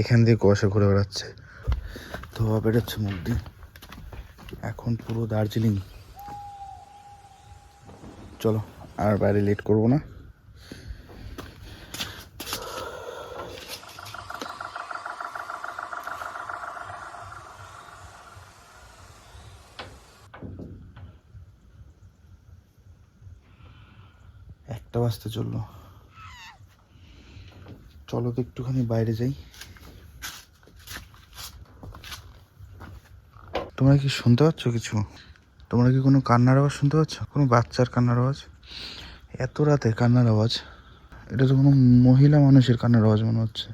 এখান দিয়ে কুয়াশা ঘুরে বেড়াচ্ছে। ধোয়া বেরোচ্ছে মুখ দিয়ে। এখন পুরো দার্জিলিং। চলো, আর বাইরে লেট করব না। একটা বাজতে চলল। চলো তো একটুখানি বাইরে যাই। তোমরা কি শুনতে পাচ্ছ কিছু? তোমরা কি কোনো কান্নার আওয়াজ শুনতে পাচ্ছ? কোনো বাচ্চার কান্নার আওয়াজ? এত রাতে কান্নার আওয়াজ? এটা তো কোনো মহিলা মানুষের কান্নার আওয়াজ মনে হচ্ছে।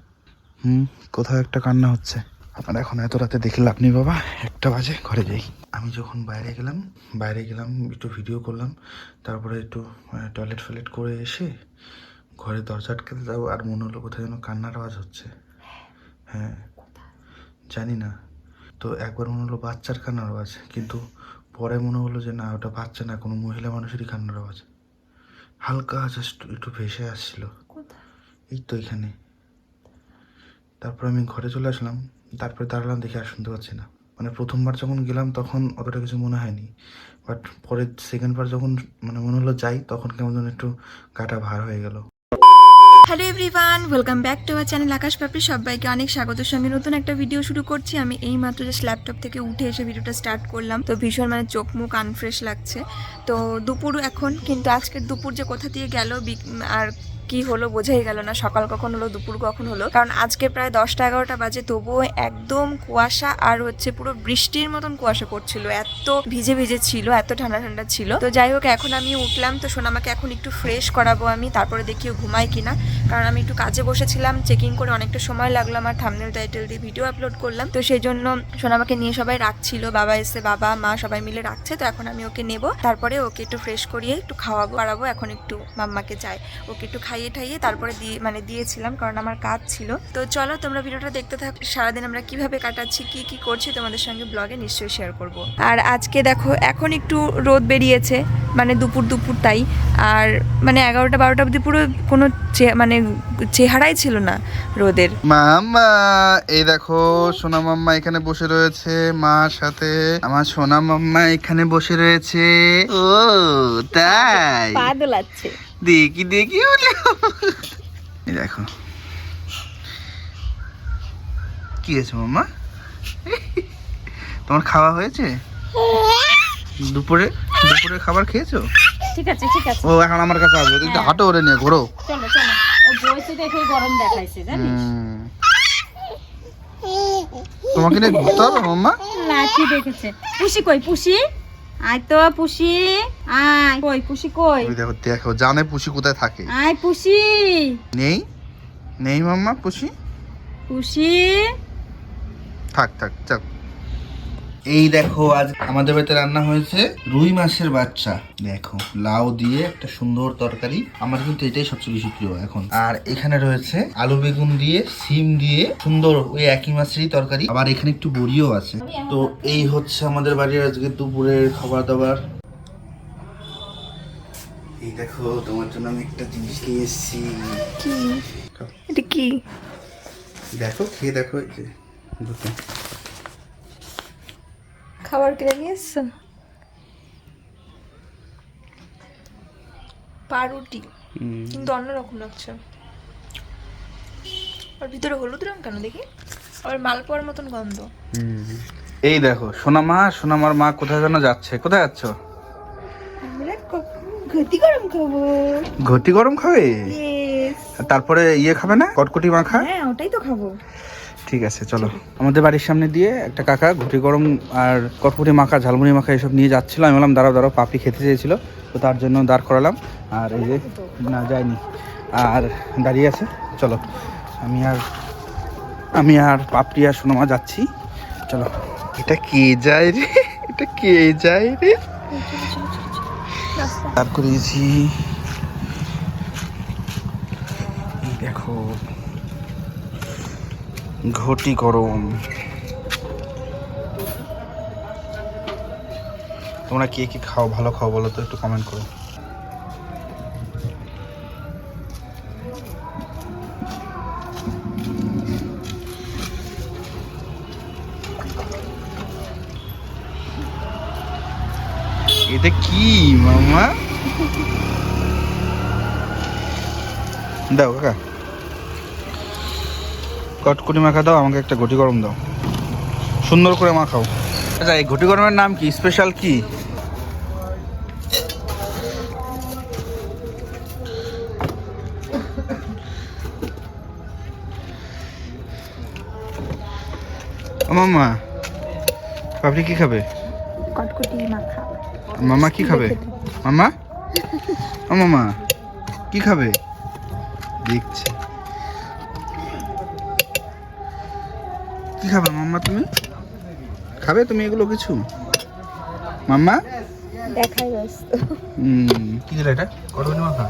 হুম, কোথাও একটা কান্না হচ্ছে। আমার এখন এত রাতে দেখে লাভ নেই বাবা। একটা বাজে, ঘরে যাই। আমি যখন বাইরে গেলাম বাইরে গেলাম, একটু ভিডিও করলাম, তারপরে একটু টয়লেট ফয়লেট করে এসে ঘরে দরজা আটকাতে যাব, আর মনে হলো কোথায় যেন কান্নার আওয়াজ হচ্ছে। হ্যাঁ জানি না। তো একবার মনে হলো বাচ্চার কান্নার আওয়াজ কিন্তু পরে মনে হলো যে না ওটা বাচ্চা না কোনো মহিলা মানুষেরই কান্নার আওয়াজ। হালকা জাস্ট একটু ভেসে আসছিল। এই তো এখানে। তারপর আমি ঘরে চলে আসলাম তারপরে দাঁড়ালাম দেখে আর শুনতে পাচ্ছি না। মানে প্রথমবার যখন গেলাম তখন অতটা কিছু মনে হয়নি। বাট পরের সেকেন্ডবার যখন মানে মনে হলো যাই তখন কেমন যেন একটু গাটা ভার হয়ে গেল। Hello everyone welcome back to our channel Akash Papri সবাইকে অনেক স্বাগত। সঙ্গে নতুন একটা ভিডিও শুরু করছি। আমি এই মাত্র জাস্ট ল্যাপটপ থেকে উঠে এসে ভিডিওটা স্টার্ট করলাম। তো ভীষণ মানে চোখ মুখ আনফ্রেশ লাগছে। তো দুপুর এখন, কিন্তু আজকের দুপুর যে কোথা দিয়ে গেল আর কি হলো বোঝাই গেল না, সকাল কখন হলো, দুপুর কখন হলো। কারণ আজকে প্রায় দশটা এগারোটা বাজে, তবুও একদম কুয়াশা আর হচ্ছে পুরো বৃষ্টির মতন কুয়াশা পড়ছিল। এত ভিজে ভিজে ছিল, এত ঠান্ডা ঠান্ডা ছিল। তো যাই হোক, এখন আমি উঠলাম, তো সোনামাকে এখন একটু ফ্রেশ করাবো আমি, তারপরে দেখি ও ঘুমাই কিনা। কারণ আমি একটু কাজে বসেছিলাম চেকিং করে অনেকটা সময় লাগল আমার থামনেল টাইটেল দিয়ে ভিডিও আপলোড করলাম। তো সেই জন্য সোনামাকে নিয়ে সবাই রাখছিল, বাবা এসে বাবা, মা সবাই মিলে রাখছে, তো এখন আমি ওকে নেব। তারপরে ওকে একটু ফ্রেশ করিয়ে একটু খাওয়াবো, বাড়াবো, এখন একটু মাম্মাকে চাই। ওকে একটু খাইয়ে ঠাইয়ে তারপরে দিয়ে মানে দিয়েছিলাম কারণ আমার কাজ ছিল। তো চলো তোমরা ভিডিওটা দেখতে থাক সারাদিন আমরা কীভাবে কাটাচ্ছি কি কি করছি তোমাদের সঙ্গে ব্লগে নিশ্চয়ই শেয়ার করব। আর আজকে দেখো এখন একটু রোদ বেরিয়েছে মানে দুপুর দুপুর তাই। আর মানে এগারোটা বারোটা অবধি পুরো কোনো চে- মানে চেহারাই ছিল না রোদের। মাম্মা এই দেখো সোনা মাম্মা এখানে বসে রয়েছে মার সাথে। আমার সোনা মাম্মা এখানে বসে রয়েছে। ও তাই। পা দোলাচ্ছে দেখি দেখি এই দেখো। কি হয়েছে মাম্মা? তোমার খাওয়া হয়েছে? দুপুরে? দুপুরে খাবার খেয়েছো? ঠিক আছে ঠিক আছে। ও এখন আমার কাছে আসবে। একটু হাঁটো ওরে নিয়ে ঘোরো। চলো চলো। ও দেখে গরম দেখাইছে জানিস? তোমাকে নিয়ে ঘুরতে হবে মাম্মা? লাঠি দেখেছে? পুষি কই পুষি? আয় তো পুষি আয়। কই পুষি কই? দেখো দেখো জানে পুষি কোথায় থাকে। আয় পুষি। নেই? নেই মাম্মা পুষি? পুষি। থাক থাক যাক। এই দেখো আজ আমাদের বাড়িতে রান্না হয়েছে রুই মাছের বাচ্চা। দেখো লাউ দিয়ে একটা সুন্দর তরকারি। আমার কিন্তু এটাই সবচেয়ে বেশি প্রিয় এখন। আর এখানে রয়েছে আলু বেগুন দিয়ে সিম দিয়ে সুন্দর ওই একই মাছেরই তরকারি। আবার এখানে একটু বড়িও আছে। তো এই হচ্ছে আমাদের বাড়ির আজকে দুপুরের খাবার দাবার এই দেখো তোমার জন্য আমি একটা জিনিস নিয়ে এসেছি। কি? এটা কি? দেখো খেয়ে দেখো এই যে খাবার কিনে নিয়ে এসছো পাউরুটি। কিন্তু অন্যরকম লাগছে। আর ভিতরে হলুদ রং কেন দেখি? আবার মালপোয়ার মতন গন্ধ। এই দেখো সোনামা সোনামার মা কোথায় যেন যাচ্ছে? কোথায় যাচ্ছ? ঘটি গরম খাব? ঘটি গরম খাবে? তারপরে ইয়ে খাবে না? কটকটি মাখা? হ্যাঁ ওটাই তো খাব। ঠিক আছে চলো। আমাদের বাড়ির সামনে দিয়ে একটা কাকা ঘুটি গরম আর কটকটি মাখা ঝালমুড়ি মাখা এসব নিয়ে যাচ্ছিল। আমি বললাম দাঁড়াও দাঁড়াও পাপড়ি খেতে চেয়েছিল। তো তার জন্য দাঁড় করালাম। আর এই যে না যায়নি। আর দাঁড়িয়ে আছে। চলো আমি আর আমি আর পাপড়ি আর সোনামা যাচ্ছি। চলো। এটা কে যায় রে? এটা কে যায় রে? করিয়েছি। ঘটি গরম। তোমরা কে কে খাও, ভালো খাও বলো তো, একটু কমেন্ট করো। এটা কি মামা দাও, কাকা। কটকুটি মাখা দাও আমাকে একটা ঘটি গরম দাও। সুন্দর করে মাখাও। আচ্ছা এই ঘটি গরমের নাম কি? স্পেশাল কি? মামা পাপড়ি কি খাবে? কটকটি মাখা। মামা কি খাবে? মামা ও মামা কি খাবে? দেখছি। খাবে মাম্মা তুমি? খাবে তুমি এগুলো কিছু? মাম্মা? দেখাই ব্যস্ত। হুম। কি দিলে এটা? মাখা?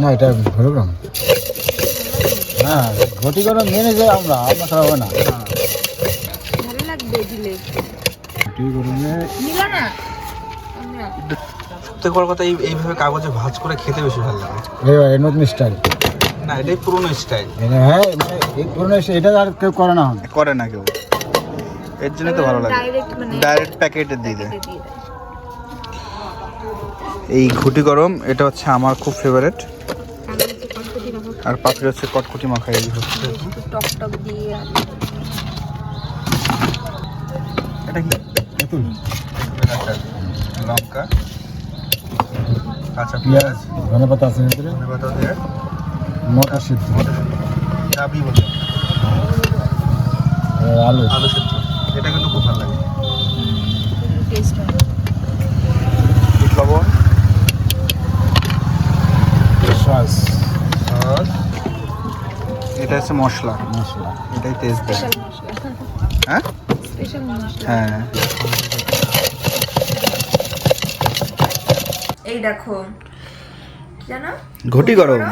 না এটা হ্যাঁ ঘটি মেনে যাই আমরা হবে না। ভালো লাগবে দিলে। ঘটি করে নিল না? সত্যি বড় কথা এই এইভাবে কাগজে ভাঁজ করে খেতে বেশি ভালো লাগে। এই নতুন স্টাইল না এটাই পুরোনো স্টাইল হ্যাঁ এই পুরনো এটা আর কেউ করে না করে না কেউ। এর জন্য তো ভালো লাগে। ডাইরেক্ট মানে ডাইরেক্ট প্যাকেটে দিয়ে দেয়। এই ঘুটি গরম এটা হচ্ছে আমার খুব ফেভারিট আর পাপড়ি হচ্ছে কটকটি মাখা এই হচ্ছে টক টক দিয়ে এটা কি? লঙ্কা কাঁচা পেঁয়াজ ধনে পাতা আছে ভিতরে। ধনেপাতা দিয়ে। মটর সিদ্ধ চাবি বলে আলু। আলু সেদ্ধ। এটা কিন্তু খুব ভালো লাগে। টেস্ট লবণ সস। সস। এটা হচ্ছে মশলা। মশলা। এটাই টেস্ট দেয় মশলা। হ্যাঁ? হ্যাঁ। এই দেখো। জানো? ঘটি গরম।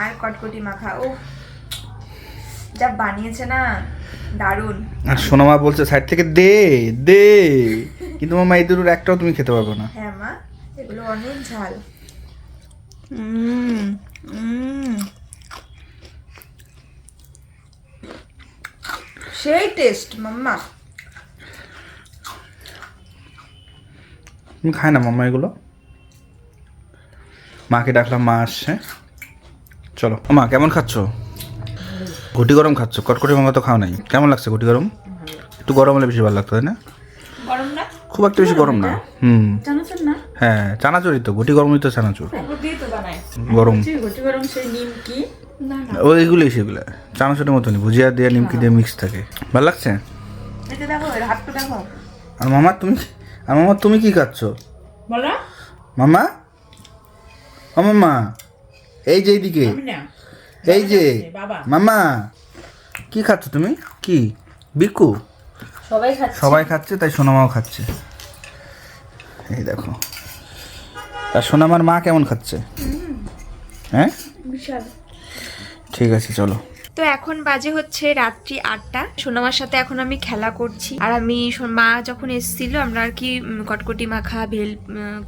আর কটকটি মাখা ও যা বানিয়েছে না দারুণ আর সোনামা বলছে সাইড থেকে দে দে। কিন্তু মামা এই দুটোর একটাও তুমি খেতে পারবে না। হ্যাঁ মা এগুলো অনেক ঝাল। সেই টেস্ট মাম্মা। তুমি খায় না মাম্মা এগুলো? মাকে ডাকলাম মা আসছে। চলো। মা কেমন খাচ্ছ? ঘুটি গরম খাচ্ছ কটকটি মামা তো খাও নাই। কেমন লাগছে ঘুটি গরম? একটু গরম হলে বেশি ভালো লাগতো তাই না? খুব একটা বেশি গরম না হুম। হ্যাঁ চানাচুরই তো ঘুটি গরমই তো চানাচুর। বানায়। গরম। ঘটি গরম সেই নিমকি না না। ওইগুলোই সেগুলো। চানাচুরের মতনই ভুজিয়া দিয়ে নিমকি দিয়ে মিক্স থাকে। ভালো লাগছে? এটা দেখো এর হাতটা দেখো। আর মামা তুমি আর মামা তুমি কি খাচ্ছ? বলো। মামা? ও মামা। এই যে এইদিকে। এই যে। মামা কি খাচ্ছ তুমি? কি? বিকু সবাই খাচ্ছে। সবাই খাচ্ছে তাই সোনামাও খাচ্ছে। এই দেখো। আর সোনামার মা কেমন খাচ্ছে? হ্যাঁ? বিশাল। ঠিক আছে চলো। তো এখন বাজে হচ্ছে রাত্রি আটটা। সোনামার সাথে এখন আমি খেলা করছি। আর আমি মা যখন এসেছিল, আমরা আর কি কটকটি মাখা, ভেল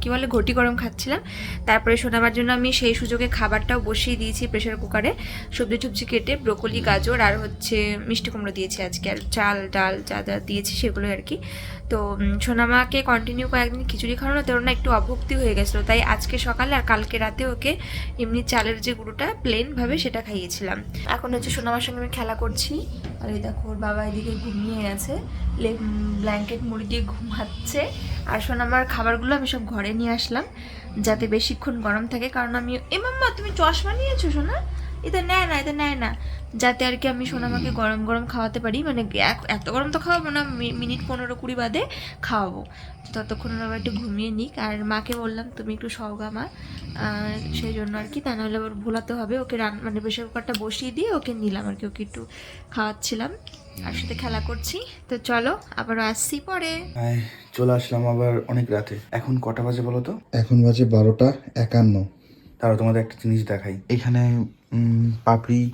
কি বলে, ঘটি গরম খাচ্ছিলাম। তারপরে সোনামার জন্য আমি সেই সুযোগে খাবারটাও বসিয়ে দিয়েছি প্রেশার কুকারে সবজি টুবজি কেটে ব্রোকলি গাজর আর হচ্ছে মিষ্টি কুমড়ো দিয়েছি আজকে। আর চাল, ডাল যা যা দিয়েছি সেগুলো আর কি। তো সোনামাকে কন্টিনিউ কয়েকদিন খিচুড়ি খাওয়ানো তোর না একটু অভক্তি হয়ে গেছিল। তাই আজকে সকালে আর কালকে রাতে ওকে এমনি চালের যে গুঁড়োটা প্লেনভাবে সেটা খাইয়েছিলাম। এখন হচ্ছে সোনামার সঙ্গে আমি খেলা করছি। আর এই দেখো ওর বাবা এদিকে ঘুমিয়ে গেছে ব্ল্যাঙ্কেট মুড়ি দিয়ে ঘুমাচ্ছে। আর সোনামার খাবারগুলো আমি সব ঘরে নিয়ে আসলাম যাতে বেশিক্ষণ গরম থাকে। কারণ আমি এ মাম্মা তুমি চশমা নিয়েছো সোনা? এটা নেয় না এটা নেয় না। যাতে আর কি আমি সোনামাকে গরম গরম খাওয়াতে পারি। মানে এক- এত গরম তো খাওয়াবো না মিনিট পনেরো কুড়ি বাদে খাওয়াবো। ততক্ষণ ওর বাবা একটু ঘুমিয়ে নিক। আর মাকে বললাম তুমি একটু সওগা মা। সেই জন্য আর কি তা নাহলে আবার ভোলাতে হবে। ওকে রান মানে প্রেশার কুকারটা বসিয়ে দিয়ে ওকে নিলাম আর কি। ওকে একটু খাওয়াচ্ছিলাম। আর সাথে খেলা করছি। তো চলো আবার আসছি পরে। চলে আসলাম আবার অনেক রাতে। এখন কটা বাজে বলো তো? এখন বাজে বারোটা একান্ন। তারপর তোমাদের একটা জিনিস দেখাই। এখানে পাপড়ি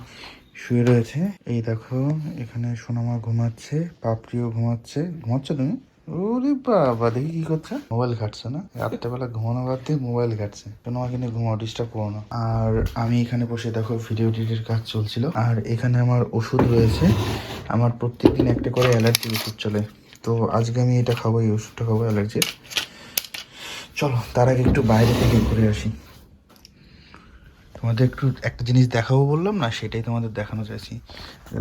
শুয়ে রয়েছে। এই দেখো, এখানে সোনামা ঘুমাচ্ছে, পাপড়িও ঘুমাচ্ছে। ঘুমাচ্ছ তুমি? ওরে বাবা, দেখি কি করছে? মোবাইল ঘাটছে না? রাত্রেবেলা ঘুমানো বাদ দিয়ে মোবাইল ঘাটছে। সোনামাকে নিয়ে ঘুমাও, ডিস্টার্ব করো না। আর আমি এখানে বসে দেখো, ভিডিও এডিটের কাজ চলছিল। আর এখানে আমার ওষুধ রয়েছে। আমার প্রত্যেকদিন একটা করে অ্যালার্জি ওষুধ চলে। তো আজকে আমি এটা খাব, এই ওষুধটা খাব অ্যালার্জির। চলো, তার আগে একটু বাইরে থেকে ঘুরে আসি। তোমাদের একটু একটা জিনিস দেখাবো বললাম না, সেটাই তোমাদের দেখানো চাইছি।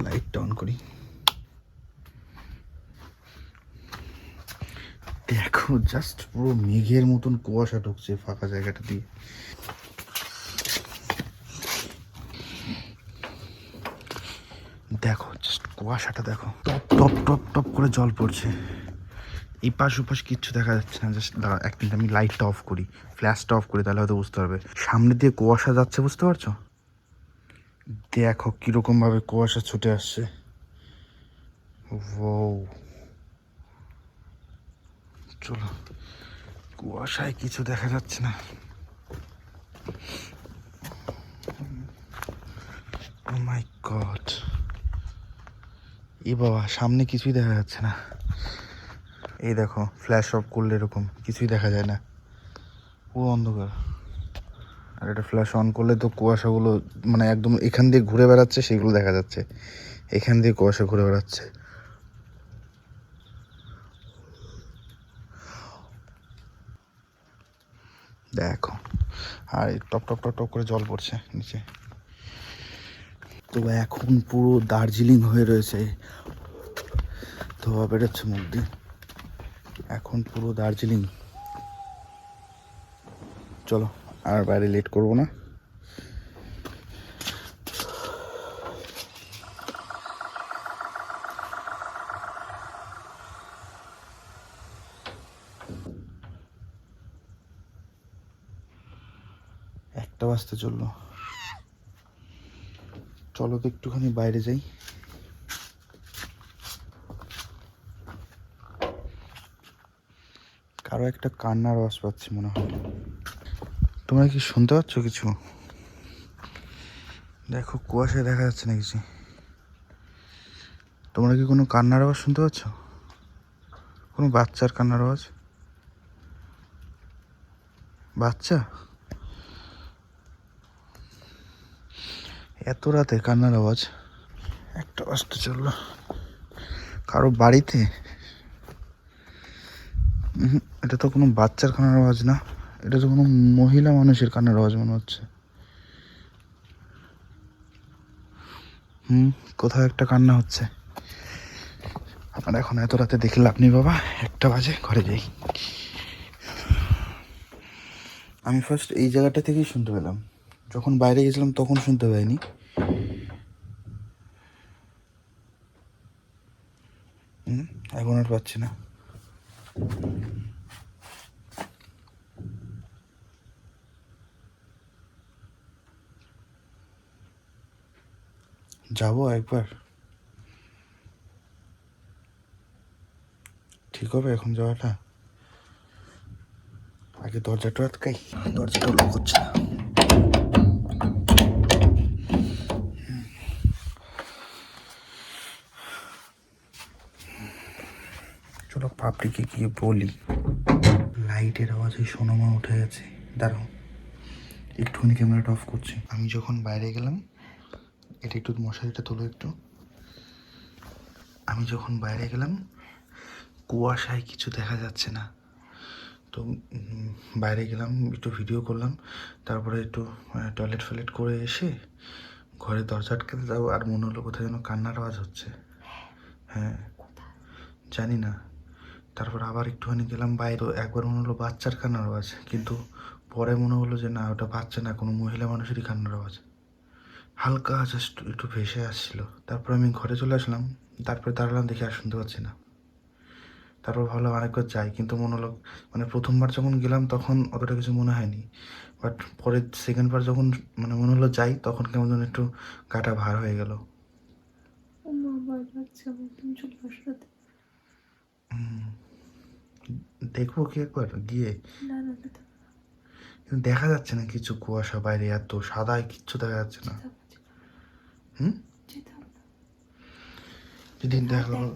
লাইটটা অন করি। দেখো জাস্ট পুরো মেঘের মতন কুয়াশা ঢুকছে ফাঁকা জায়গাটা দিয়ে। দেখো জাস্ট কুয়াশাটা দেখো। টপ টপ টপ টপ করে জল পড়ছে। এই পাশ ওপাশ কিচ্ছু দেখা যাচ্ছে না জাস্ট এক মিনিট, আমি লাইটটা অফ করি। ফ্ল্যাশটা অফ করি, তাহলে হয়তো বুঝতে পারবে। সামনে দিয়ে কুয়াশা যাচ্ছে, বুঝতে পারছ? দেখো কীরকম ভাবে কুয়াশা ছুটে আসছে। ও চলো, কুয়াশায় কিছু দেখা যাচ্ছে না। মাই গড এ বাবা, সামনে কিছুই দেখা যাচ্ছে না। এই দেখো ফ্ল্যাশ অফ করলে এরকম, কিছুই দেখা যায় না। পুরো অন্ধকার। আর এটা ফ্ল্যাশ অন করলে তো কুয়াশাগুলো মানে একদম এখান দিয়ে ঘুরে বেড়াচ্ছে, সেগুলো দেখা যাচ্ছে। এখান দিয়ে কুয়াশা ঘুরে বেড়াচ্ছে। দেখো, আর টপ টপ টপ টপ করে জল পড়ছে নিচে। তো এখন পুরো দার্জিলিং হয়ে রয়েছে ধোয়া বেরোচ্ছে মুখ দিয়ে। এখন পুরো দার্জিলিং। চলো, আর বাইরে লেট করব না। একটা বাজতে চলল। চলো তো একটুখানি বাইরে যাই। একটা কান্নার আওয়াজ পাচ্ছি মনে হয়। তোমরা কি শুনতে পাচ্ছ কিছু? দেখো, কুয়াশায় দেখা যাচ্ছে না কিছু। তোমরা কি কোনো কান্নার আওয়াজ শুনতে পাচ্ছ? কোনো বাচ্চার কান্নার আওয়াজ? বাচ্চা? এত রাতে কান্নার আওয়াজ। একটা বাজতে চলল। কারও বাড়িতে? এটা তো কোনো বাচ্চার কান্নার আওয়াজ না। এটা তো কোনো মহিলা মানুষের কান্নার আওয়াজ মনে হচ্ছে। হুম কোথাও একটা কান্না হচ্ছে। আপনার এখন এত রাতে দেখলে আপনি বাবা একটা বাজে ঘরে যাই। আমি ফার্স্ট এই জায়গাটা থেকেই শুনতে পেলাম। যখন বাইরে গেছিলাম তখন শুনতে পাইনি। হুম, এখন আর পাচ্ছি না। যাব একবার। ঠিক হবে এখন যাওয়াটা? আগে দরজাটা আটকাই। দরজাটা লক হচ্ছে না। চলো পাপড়িকে গিয়ে বলি। লাইটের আওয়াজে সোনামা উঠে গেছে। দাঁড়াও। একটুখানি ক্যামেরাটা অফ করছি। আমি যখন বাইরে গেলাম এটা একটু মশারিটা তোলো একটু। আমি যখন বাইরে গেলাম, কুয়াশায় কিছু দেখা যাচ্ছে না। তো বাইরে গেলাম, একটু ভিডিও করলাম, তারপরে একটু টয়লেট ফয়লেট করে এসে ঘরে দরজা আটকাতে যাব, আর মনে হলো কোথায় যেন কান্নার আওয়াজ হচ্ছে। হ্যাঁ জানি না। তারপর আবার একটুখানি গেলাম বাইরে, একবার মনে হলো বাচ্চার কান্নার আওয়াজ, কিন্তু পরে মনে হলো যে না, ওটা বাচ্চা না, কোনো মহিলা মানুষেরই কান্নার আওয়াজ। হালকা জাস্ট একটু ভেসে আসছিল। তারপর আমি ঘরে চলে আসলাম। তারপরে দাঁড়ালাম দেখে আর শুনতে পাচ্ছি না। তারপর ভাবলাম আরেকবার যাই। কিন্তু মনে হলো মানে প্রথমবার যখন গেলাম তখন অতটা কিছু মনে হয়নি। বাট পরে সেকেন্ডবার যখন মানে মনে হলো যাই তখন কেমন যেন একটু গাটা ভার হয়ে গেল। দেখব কি একবার গিয়ে। দেখা যাচ্ছে না কিছু কুয়াশা বাইরে এত সাদায় কিচ্ছু দেখা যাচ্ছে না। হুম? যদি দেখা গেলো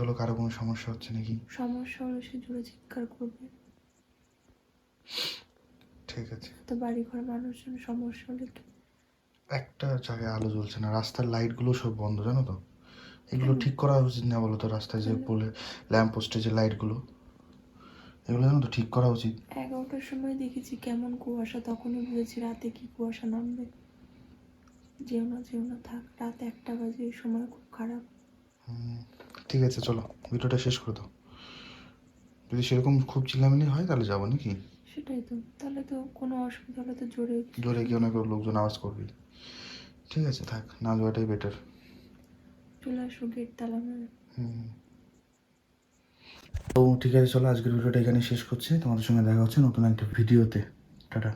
গেলো কারও কোনো সমস্যা হচ্ছে নাকি? সমস্যা হলে সে জোরে চিৎকার করবে। ঠিক আছে। তো বাড়ি ঘর মানুষজন সমস্যা হলে কি? একটা জায়গায় আলো জ্বলছে না রাস্তার লাইটগুলো সব বন্ধ জানো তো? এগুলো ঠিক করা উচিত না বলো তো রাস্তায় যে বলে ল্যাম্প পোস্টে যে লাইটগুলো। এগুলো যেন তো ঠিক করা উচিত। এগারোটার সময় দেখেছি কেমন কুয়াশা তখনই বুঝেছি রাতে কি কুয়াশা নামবে। যেও না যেও না থাক। রাত একটা বাজে এই সময় খুব খারাপ। হুম, ঠিক আছে চলো। ভিডিওটা শেষ করে দাও। যদি সেরকম খুব চিল্লামিলি হয় তাহলে যাব নাকি? সেটাই তো। তাহলে তো কোনো অসুবিধা হলে তো জোরে জোরে কেউ না কেউ লোকজন আওয়াজ করবে ঠিক আছে থাক। না যাওয়াটাই বেটার চলে আসো গেট তালা হুম। তো ঠিক আছে চলো। আজকের ভিডিওটা এখানে শেষ করছি। তোমাদের সঙ্গে দেখা হচ্ছে নতুন একটা ভিডিওতে টাটা।